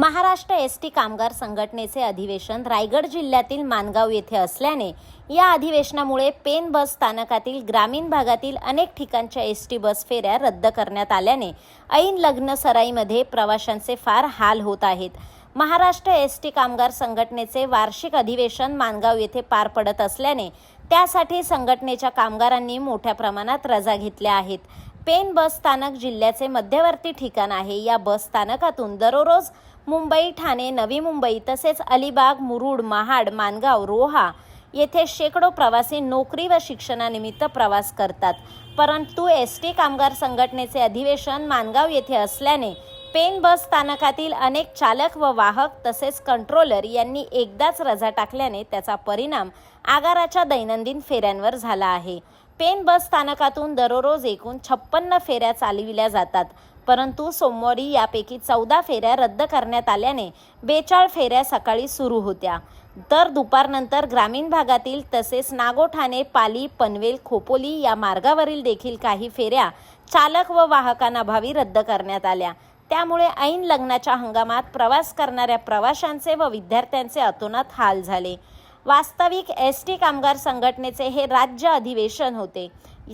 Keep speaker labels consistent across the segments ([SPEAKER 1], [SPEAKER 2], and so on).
[SPEAKER 1] Maharashtra S T कामगार संघटनेचे अधिवेशन रायगड जिल्ह्यातील मानगाव येथे असल्याने या अधिवेशनामुळे पेन बस स्थानकातील ग्रामीण भागातील अनेक ठिकाणच्या एस टी बस फेऱ्या रद्द करण्यात आल्याने ऐन लग्न सराईमध्ये प्रवाशांचे फार हाल होत आहेत. महाराष्ट्र एस टी कामगार संघटनेचे वार्षिक अधिवेशन मानगाव येथे पार पडत असल्याने त्यासाठी संघटनेच्या कामगारांनी मोठ्या प्रमाणात रजा घेतल्या आहेत. पेन बस स्थानक जिल्ह्याचे मध्यवर्ती ठिकाण आहे. या बस स्थानकातून दररोज मुंबई ठाणे नवी मुंबई तसेच अलिबाग मुरुड महाड मानगाव रोहा येथे शेकडो प्रवासी नोकरी व शिक्षणानिमित्त प्रवास करतात. परंतु एस टी कामगार संघटनेचे अधिवेशन मानगाव येथे असल्याने पेन बस स्थानकातील अनेक चालक व वाहक तसेच कंट्रोलर यांनी एकदाच रजा टाकल्याने त्याचा परिणाम आगाराच्या दैनंदिन फेऱ्यांवर झाला आहे. पेन बस स्थानकातून दररोज एकूण छप्पन्न फेऱ्या चालविल्या जातात. परंतु सोमवारी यापैकी चौदा फेऱ्या रद्द करण्यात आल्याने बेचाळ फेऱ्या सकाळी सुरू होत्या. तर दुपारनंतर ग्रामीण भागातील तसेच नागोठाणे पाली पनवेल खोपोली या मार्गावरील देखील काही फेऱ्या चालक व वाहकांअभावी रद्द करण्यात आल्या. त्यामुळे ऐन लग्नाच्या हंगामात प्रवास करणाऱ्या प्रवाशांचे व विद्यार्थ्यांचे अतोनात हाल झाले. वास्तविक एस टी कामगार संघटनेचे हे राज्य अधिवेशन होते.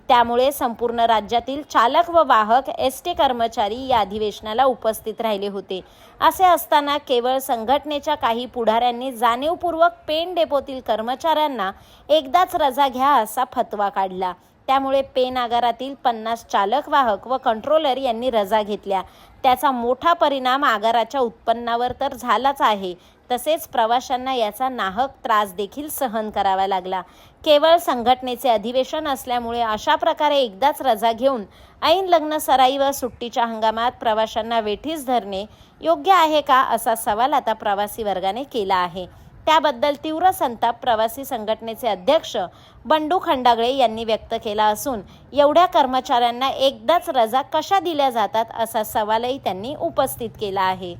[SPEAKER 1] त्यामुळे संपूर्ण राज्यातील चालक व वाहक एस टी कर्मचारी या अधिवेशनाला उपस्थित राहिले होते. असे असताना केवळ संघटनेच्या काही पुढाऱ्यांनी जाणीवपूर्वक पेन डेपोतील कर्मचाऱ्यांना एकदाच रजा घ्या असा फतवा काढला. त्यामुळे पेन आगारातील पन्नास चालक वाहक व कंट्रोलर यांनी रजा घेतल्या. त्याचा मोठा परिणाम आगाराच्या उत्पन्नावर तर झालाच आहे. तसेच प्रवाशांना याचा नाहक त्रास देखील सहन करावा लागला. केवळ संघटनेचे अधिवेशन असल्यामुळे अशा प्रकारे एकदाच रजा घेऊन ऐन लग्न सराई व सुट्टीच्या हंगामात प्रवाशांना वेठीस धरणे योग्य आहे का असा सवाल आता प्रवासी वर्गाने केला आहे. त्याबद्दल तीव्र संताप प्रवासी संघटनेचे अध्यक्ष बंडू खंडागळे यांनी व्यक्त केला असून एवढ्या कर्मचाऱ्यांना एकदाच रजा कशा दिल्या जातात असा सवालही त्यांनी उपस्थित केला आहे.